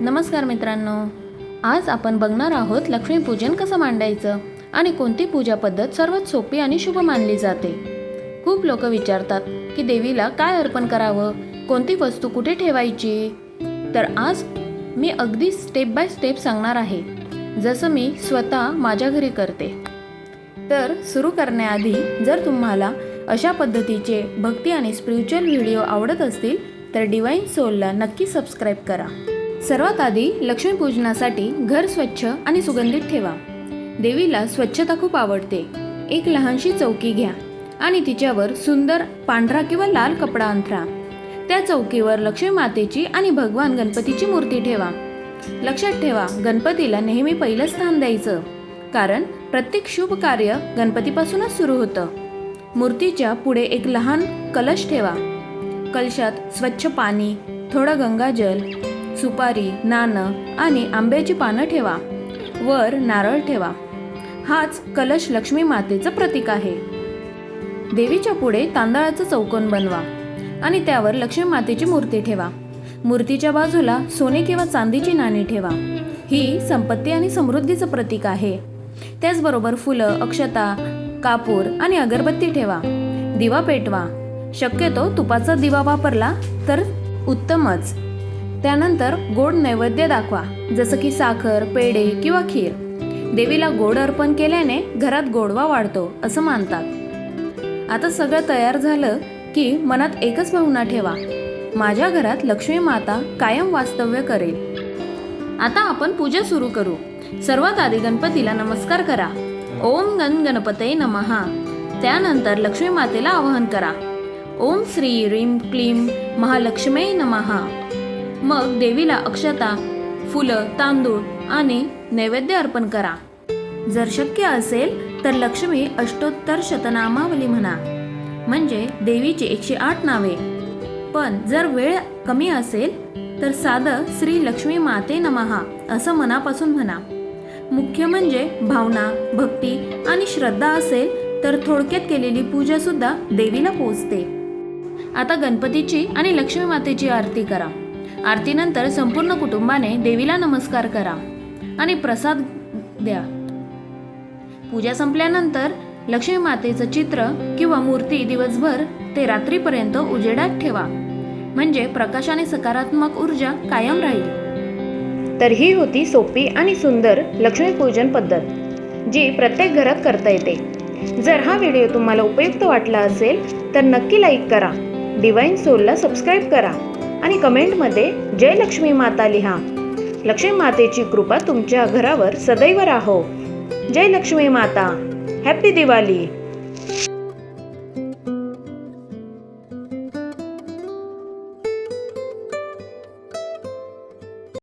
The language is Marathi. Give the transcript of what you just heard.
नमस्कार मित्रांनो. आज आपण बघणार आहोत लक्ष्मीपूजन कसं मांडायचं आणि कोणती पूजा पद्धत सर्वात सोपी आणि शुभ मानली जाते. खूप लोक विचारतात की देवीला काय अर्पण करावं? कोणती वस्तू कुठे ठेवायची? तर आज मी अगदी स्टेप बाय स्टेप सांगणार आहे. जसं मी स्वतः माझ्या घरी करते. तर सुरू करण्याआधी जर तुम्हाला अशा पद्धतीचे भक्ती आणि स्पिरिच्युअल व्हिडिओ आवडत असतील तर डिवाईन सोलला नक्की सबस्क्राईब करा. सर्वात आधी लक्ष्मीपूजनासाठी घर स्वच्छ आणि सुगंधित ठेवा. देवीला स्वच्छता खूप आवडते. एक लहानशी चौकी घ्या आणि तिच्यावर सुंदर पांढरा किंवा लाल कपडा अंथरा. त्या चौकीवर लक्ष्मी मातेची आणि भगवान गणपतीची मूर्ती ठेवा. लक्षात ठेवा गणपतीला नेहमी पहिलं स्थान द्यायचं. कारण प्रत्येक शुभ कार्य गणपतीपासूनच सुरू होतं. मूर्तीच्या पुढे एक लहान कलश ठेवा. कलशात स्वच्छ पाणी थोडं गंगाजल सुपारी नाणं आणि आंब्याची पानं ठेवा. वर नारळ ठेवा. हाच कलश लक्ष्मी मातेचं प्रतीक आहे. देवीच्या पुढे तांदळाचं चौकोन बनवा आणि त्यावर लक्ष्मी मातेची मूर्ती ठेवा. मूर्तीच्या बाजूला सोने किंवा चांदीची नाणी ठेवा. ही संपत्ती आणि समृद्धीचं प्रतीक आहे. त्याचबरोबर फुलं अक्षता कापूर आणि अगरबत्ती ठेवा. दिवा पेटवा. शक्यतो तुपाचा दिवा वापरला तर उत्तमच. त्यानंतर गोड नैवेद्य दाखवा जसं की साखर पेढे किंवा खीर. देवीला गोड अर्पण केल्याने घरात गोडवा वाढतो असं मानतात. आता सगळं तयार झालं की मनात एकच भावना ठेवा. माझ्या घरात लक्ष्मी माता कायम वास्तव्य करेल. आता आपण पूजा सुरू करू. सर्वात आधी गणपतीला नमस्कार करा. ओम गण गणपते नमहा त्यानंतर लक्ष्मी मातेला आवाहन करा. ओम श्री रीम क्लीम महालक्ष्मी नमहा मग देवीला अक्षता फुलं तांदूळ आणि नैवेद्य अर्पण करा. जर शक्य असेल तर लक्ष्मी अष्टोत्तर शतनामावली म्हणा. म्हणजे देवीची एकशे आठ नावे. पण जर वेळ कमी असेल तर साधं श्री लक्ष्मी माते नमहा असं मनापासून म्हणा. मुख्य म्हणजे भावना भक्ती आणि श्रद्धा असेल तर थोडक्यात केलेली पूजा सुद्धा देवीला पोचते. आता गणपतीची आणि लक्ष्मी मातेची आरती करा. आरतीनंतर संपूर्ण कुटुंबाने देवीला नमस्कार करा आणि प्रसाद द्या. पूजा संपल्यानंतर लक्ष्मी मातेचं चित्र किंवा मूर्ती दिवसभर ते रात्रीपर्यंत उजेडात ठेवा. म्हणजे प्रकाश आणि सकारात्मक ऊर्जा कायम राहील. तर ही होती सोपी आणि सुंदर लक्ष्मीपूजन पद्धत जी प्रत्येक घरात करता येते. जर हा व्हिडिओ तुम्हाला उपयुक्त वाटला असेल तर नक्की लाईक करा. डिवाईन सोलला सबस्क्राईब करा. आणि कमेंटमध्ये जय लक्ष्मी माता लिहा. लक्ष्मी मातेची कृपा तुमच्या घरावर सदैव राहो. जय लक्ष्मी माता. हॅपी दिवाळी